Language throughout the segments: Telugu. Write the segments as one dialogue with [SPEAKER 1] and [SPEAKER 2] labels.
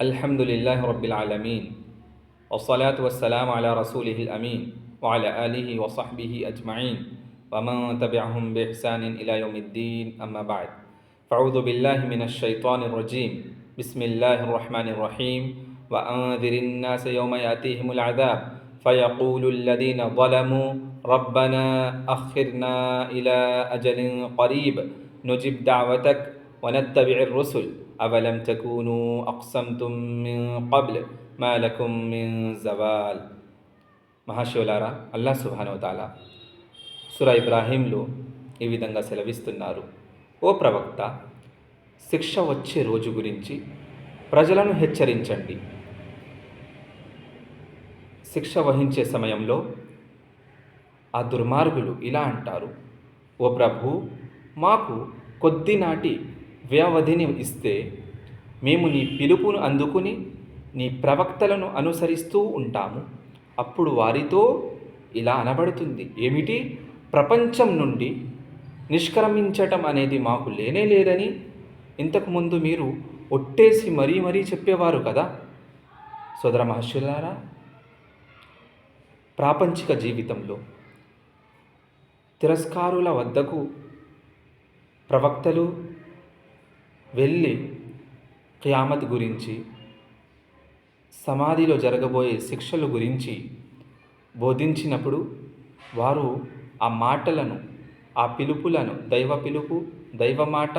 [SPEAKER 1] الحمد لله رب العالمين والصلاة والسلام على رسوله الأمين وعلى آله وصحبه أجمعين ومن تبعهم بإحسان إلى يوم الدين أما بعد. فأعوذ بالله من الشيطان الرجيم. بسم الله الرحمن الرحيم. وأنذر الناس يوم يأتيهم العذاب. فيقول الذين ظلموا ربنا أخرنا إلى أجل قريب نجب دعوتك ونتبع الرسل. أولم تكونوا أقسمتم من قبل ما لكم من زوال మహాశివులారా అల్లా సుభానవతాల సుర ఇబ్రాహీంలో ఈ విధంగా సెలవిస్తున్నారు ఓ ప్రవక్త శిక్ష వచ్చే రోజు గురించి ప్రజలను హెచ్చరించండి శిక్ష వహించే సమయంలో ఆ దుర్మార్గులు ఇలా అంటారు ఓ ప్రభు మాకు కొద్దినాటి వ్యవధిని ఇస్తే మేము నీ పిలుపును అందుకుని నీ ప్రవక్తలను అనుసరిస్తూ ఉంటాము. అప్పుడు వారితో ఇలా అనబడుతుంది. ఏమిటి? ప్రపంచం నుండి నిష్క్రమించటం అనేది మాకు లేనే లేదని ఇంతకుముందు మీరు ఒట్టేసి మరీ మరీ చెప్పేవారు కదా. సోదర మహర్షులారా ప్రాపంచిక జీవితంలో తిరస్కారుల వద్దకు ప్రవక్తలు వెళ్ళి ఖియామత్ గురించి సమాధిలో జరగబోయే శిక్షల గురించి బోధించినప్పుడు వారు ఆ మాటలను ఆ పిలుపులను దైవ పిలుపు దైవ మాట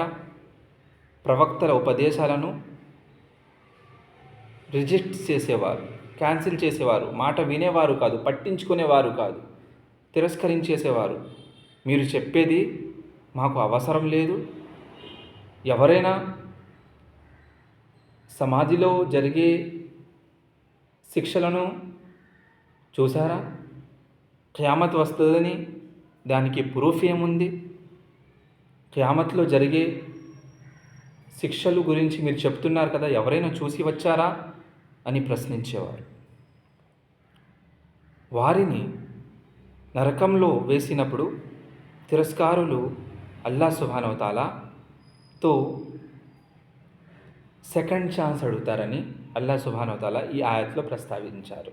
[SPEAKER 1] ప్రవక్తల ఉపదేశాలను రిజెక్ట్ చేసేవారు క్యాన్సిల్ చేసేవారు మాట వినేవారు కాదు పట్టించుకునేవారు కాదు తిరస్కరించేసేవారు. మీరు చెప్పేది మాకు అవసరం లేదు ఎవరైనా సమాధిలో జరిగే శిక్షలను చూసారా ఖయామత్ వస్తుందని దానికి ప్రూఫ్ ఏముంది? ఖయామత్లో జరిగే శిక్షలు గురించి మీరు చెప్తున్నారు కదా ఎవరైనా చూసి వచ్చారా? అని ప్రశ్నించేవారు. వారిని నరకంలో వేసినప్పుడు తిరస్కారులు అల్లా తో సెకండ్ ఛాన్స్ అడుగుతారని అల్లా సుభానోతాల ఈ ఆయత్లో ప్రస్తావించారు.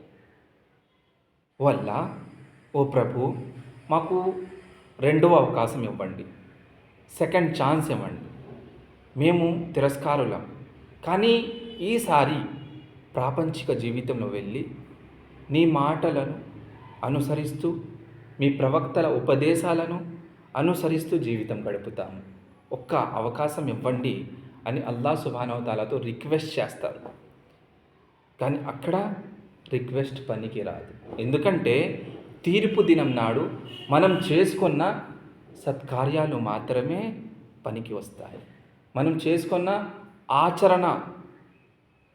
[SPEAKER 1] వల్ల ఓ ప్రభు మాకు రెండవ అవకాశం ఇవ్వండి. సెకండ్ ఛాన్స్ ఇవ్వండి. మేము తిరస్కారులం. కానీ ఈసారి ప్రాపంచిక జీవితంలో వెళ్ళి నీ మాటలను అనుసరిస్తూ మీ ప్రవక్తల ఉపదేశాలను అనుసరిస్తూ జీవితం గడుపుతాము. ఒక్క అవకాశం ఇవ్వండి అని అల్లా సుభానవతాలతో రిక్వెస్ట్ చేస్తారు. కానీ అక్కడ రిక్వెస్ట్ పనికి రాదు. ఎందుకంటే తీర్పు దినం నాడు మనం చేసుకున్న సత్కార్యాలు మాత్రమే పనికి వస్తాయి. మనం చేసుకున్న ఆచరణ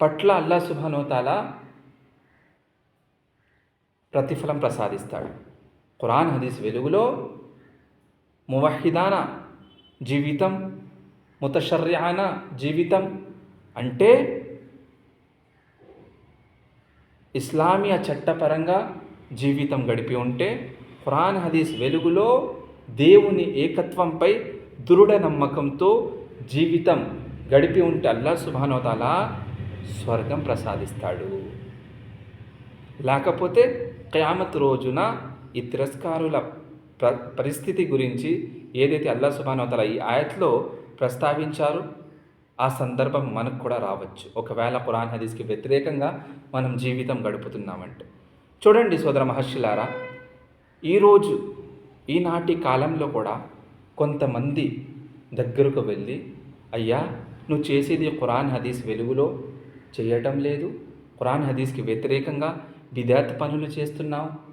[SPEAKER 1] పట్ల అల్లా సుభానోతాల ప్రతిఫలం ప్రసాదిస్తాడు. ఖురాన్ హదీస్ వెలుగులో మువహిదానా జీవితం ముతషర్యాన జీవితం అంటే ఇస్లామియ చట్టపరంగా జీవితం గడిపి ఉంటే ఖురాన్ హదీస్ వెలుగులో దేవుని ఏకత్వంపై దృఢ నమ్మకంతో జీవితం గడిపి ఉంటే అల్లా సుభానోతాల స్వర్గం ప్రసాదిస్తాడు. లేకపోతే కయామత్ రోజున ఈ తిరస్కారుల ప్ర పరిస్థితి గురించి ఏదైతే అల్లా సుబానోతల ఈ ఆయత్లో ప్రస్తావించారు ఆ సందర్భం మనకు కూడా రావచ్చు. ఒకవేళ ఖురాన్ హదీస్కి వ్యతిరేకంగా మనం జీవితం గడుపుతున్నామంటే. చూడండి సోదర మహర్షులారా ఈరోజు ఈనాటి కాలంలో కూడా కొంతమంది దగ్గరకు వెళ్ళి అయ్యా నువ్వు చేసేది ఖురాన్ హదీస్ వెలుగులో చేయటం లేదు. ఖురాన్ హదీస్కి వ్యతిరేకంగా విద్యార్థి పనులు చేస్తున్నావు.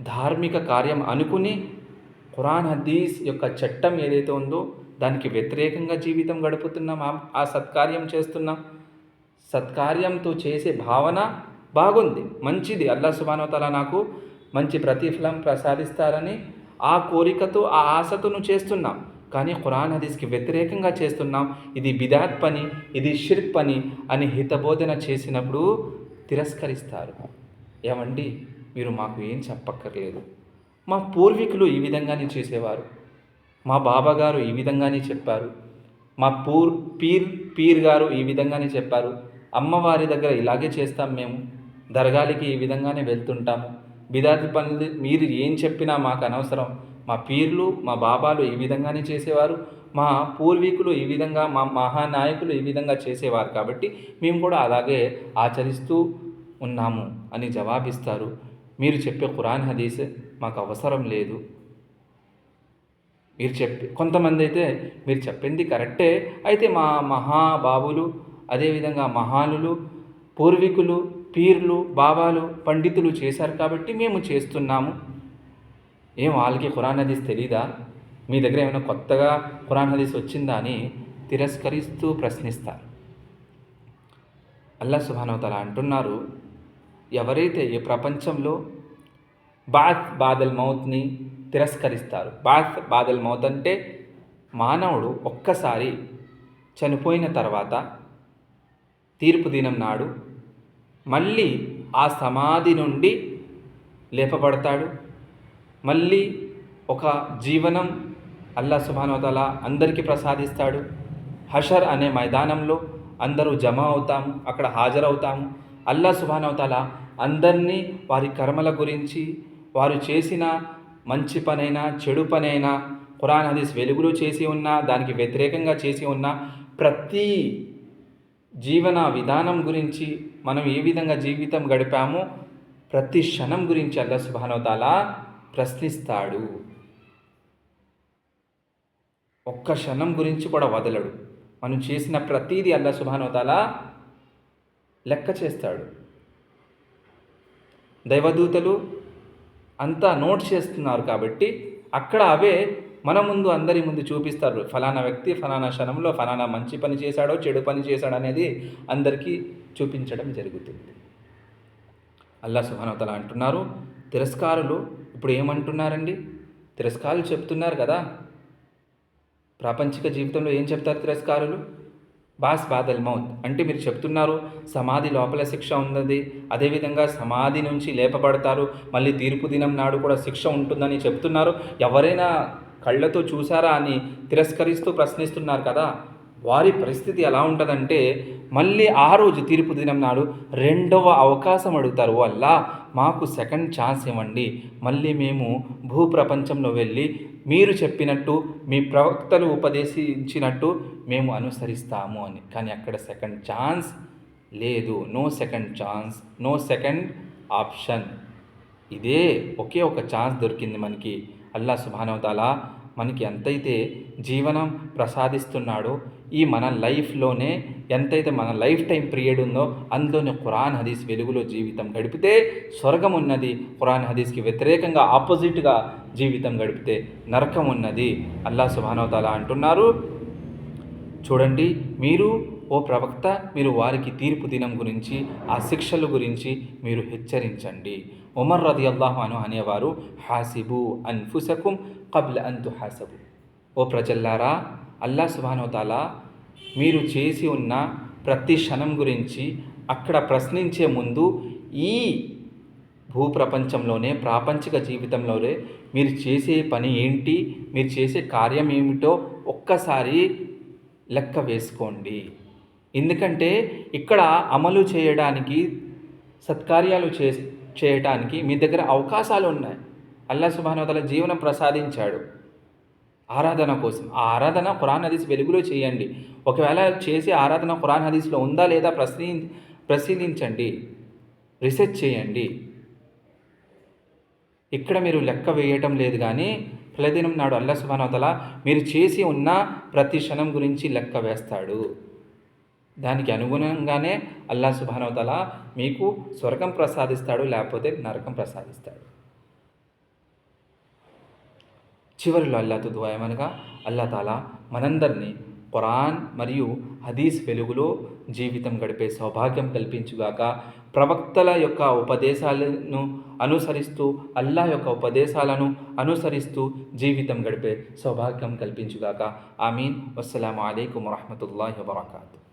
[SPEAKER 1] ధార్మిక కార్యం అనుకుని ఖురాన్ హదీస్ యొక్క చట్టం ఏదైతే ఉందో దానికి వ్యతిరేకంగా జీవితం గడుపుతున్నాం ఆ సత్కార్యం చేస్తున్నాం. సత్కార్యంతో చేసే భావన బాగుంది మంచిది. అల్లా సుబానోతల నాకు మంచి ప్రతిఫలం ప్రసాదిస్తారని ఆ కోరికతో ఆ ఆశతో నువ్వు చేస్తున్నాం. కానీ ఖురాన్ హదీస్కి వ్యతిరేకంగా చేస్తున్నాం. ఇది బిదాత్ పని ఇది షిర్క్ పని అని హితబోధన చేసినప్పుడు తిరస్కరిస్తారు. ఏమండి? మీరు మాకు ఏం చెప్పక్కర్లేదు. మా పూర్వీకులు ఈ విధంగానే చేసేవారు. మా బాబాగారు ఈ విధంగానే చెప్పారు. మా పూర్ పీర్ పీర్ గారు ఈ విధంగానే చెప్పారు. అమ్మవారి దగ్గర ఇలాగే చేస్తాం మేము. దర్గాలకి ఈ విధంగానే వెళ్తుంటాము. బిదాతి పనులు మీరు ఏం చెప్పినా మాకు అనవసరం. మా పీర్లు మా బాబాలు ఈ విధంగానే చేసేవారు. మా పూర్వీకులు ఈ విధంగా మా మహానాయకులు ఈ విధంగా చేసేవారు కాబట్టి మేము కూడా అలాగే ఆచరిస్తూ ఉన్నాము అని జవాబిస్తారు. మీరు చెప్పే ఖురాన్ హదీస్ మాకు అవసరం లేదు. మీరు చెప్పి కొంతమంది అయితే మీరు చెప్పింది కరెక్టే. అయితే మా మహాబాబులు అదేవిధంగా మహానులు పూర్వీకులు పీర్లు బాబాలు పండితులు చేశారు కాబట్టి మేము చేస్తున్నాము. ఏం వాళ్ళకి ఖురాన్ హదీస్ తెలీదా? మీ దగ్గర ఏమైనా కొత్తగా ఖురాన్ హదీస్ వచ్చిందా అని తిరస్కరిస్తూ ప్రశ్నిస్తారు. అల్లా సుభానవతల అంటున్నారు ఎవరైతే ఈ ప్రపంచంలో బాత్ బాదల్ మౌత్ని తిరస్కరిస్తారు బాత్ బాదల్ మౌత్ అంటే మానవుడు ఒక్కసారి చనిపోయిన తర్వాత తీర్పు దినం నాడు మళ్ళీ ఆ సమాధి నుండి లేపబడతాడు. మళ్ళీ ఒక జీవనం అల్లా సుభానోతల అందరికీ ప్రసాదిస్తాడు. హషర్ అనే మైదానంలో అందరూ జమ అవుతాము అక్కడ హాజరవుతాము అల్లా సుభానవతల అందరినీ వారి కర్మల గురించి వారు చేసిన మంచి పనైనా చెడు పనైనా ఖురాన్ హదీస్ వెలుగులో చేసి ఉన్నా దానికి వ్యతిరేకంగా చేసి ఉన్న ప్రతి జీవన విధానం గురించి మనం ఏ విధంగా జీవితం గడిపామో ప్రతి క్షణం గురించి అల్లా సుభానవతాల ప్రశ్నిస్తాడు. ఒక్క క్షణం గురించి కూడా వదలడు. మనం చేసిన ప్రతీది అల్లా సుభానవతాల లెక్క చేస్తాడు. దైవదూతలు అంతా నోట్ చేస్తున్నారు కాబట్టి అక్కడ అవే మన ముందు అందరి ముందు చూపిస్తారు. ఫలానా వ్యక్తి ఫలానా క్షణంలో ఫలానా మంచి పని చేశాడో చెడు పని చేశాడో అనేది అందరికీ చూపించడం జరుగుతుంది. అల్లా సుభానవతల అంటున్నారు తిరస్కారులు ఇప్పుడు ఏమంటున్నారండి? తిరస్కారులు చెప్తున్నారు కదా. ప్రాపంచిక జీవితంలో ఏం చెప్తారు తిరస్కారులు? బాస్ బాదల్ మౌత్. అంటే మీరు చెప్తున్నారు సమాధి లోపల శిక్ష ఉన్నది. అదేవిధంగా సమాధి నుంచి లేపబడతారు. మళ్ళీ తీర్పు దినం నాడు కూడా శిక్ష ఉంటుందని చెప్తున్నారు. ఎవరైనా కళ్ళతో చూసారా అని తిరస్కరిస్తూ ప్రశ్నిస్తున్నారు కదా. వారి పరిస్థితి ఎలా ఉంటుందంటే మళ్ళీ ఆ రోజు తీర్పు దినం నాడు రెండవ అవకాశం అడుగుతారు. వల్ల మాకు సెకండ్ ఛాన్స్ ఇవ్వండి. మళ్ళీ మేము భూప్రపంచంలో వెళ్ళి మీరు చెప్పినట్టు మీ ప్రవక్తలు ఉపదేశించినట్టు మేము అనుసరిస్తాము అని. కానీ అక్కడ సెకండ్ ఛాన్స్ లేదు. No second chance no second option ఇదే ఒకే ఒక ఛాన్స్ దొరికింది మనకి. అల్లా సుభానవతాలా మనకి ఎంతైతే జీవనం ప్రసాదిస్తున్నాడో ఈ మన లైఫ్లోనే ఎంతైతే మన లైఫ్ టైం పీరియడ్ ఉందో అందులోనే ఖురాన్ హదీస్ వెలుగులో జీవితం గడిపితే స్వర్గం ఉన్నది ఖురాన్ హదీస్కి వ్యతిరేకంగా ఆపోజిట్గా జీవితం గడిపితే నరకం ఉన్నది. అల్లా సుభానవతాల అంటున్నారు. చూడండి మీరు ఓ ప్రవక్త మీరు వారికి తీర్పు దినం గురించి ఆ శిక్షల గురించి మీరు హెచ్చరించండి. ఉమర్ రది అల్లాహను అనేవారు హాసిబు అన్ఫుసకుం కబ్ల అంతు హాసబు ఓ ప్రజల్లారా అల్లా సుబానోతాల మీరు చేసి ఉన్న ప్రతి క్షణం గురించి అక్కడ ప్రశ్నించే ముందు ఈ భూప్రపంచంలోనే ప్రాపంచిక జీవితంలోనే మీరు చేసే పని ఏంటి మీరు చేసే కార్యం ఏమిటో ఒక్కసారి లెక్క వేసుకోండి. ఎందుకంటే ఇక్కడ అమలు చేయడానికి సత్కార్యాలు చే చేయటానికి మీ దగ్గర అవకాశాలు ఉన్నాయి. అల్లా సుబానోతల జీవనం ప్రసాదించాడు. ఆరాధన కోసం. ఆ ఆరాధన ఖురాన్ హదీస్ వెలుగులో చేయండి. ఒకవేళ చేసే ఆరాధన ఖురాన్ హదీస్లో ఉందా లేదా ప్రశ్ని పరిశీలించండి రీసెర్చ్ చేయండి. ఇక్కడ మీరు లెక్క వేయటం లేదు కానీ ఫలదినం నాడు అల్లా సుబానవతల మీరు చేసి ఉన్న ప్రతి క్షణం గురించి లెక్క వేస్తాడు. దానికి అనుగుణంగానే అల్లా సుభానవతల మీకు స్వర్గం ప్రసాదిస్తాడు లేకపోతే నరకం ప్రసాదిస్తాడు. చివరిలో అల్లాతో దువాయమనగా అల్లా తాలా మనందరినీ ఖురాన్ మరియు హదీస్ వెలుగులో జీవితం గడిపే సౌభాగ్యం కల్పించుగాక ప్రవక్తల యొక్క ఉపదేశాలను అనుసరిస్తూ అల్లా యొక్క ఉపదేశాలను అనుసరిస్తూ జీవితం గడిపే సౌభాగ్యం కల్పించుగాక. ఆమీన్. అస్సలం అయికం వరహమూల వబర్కాతూ.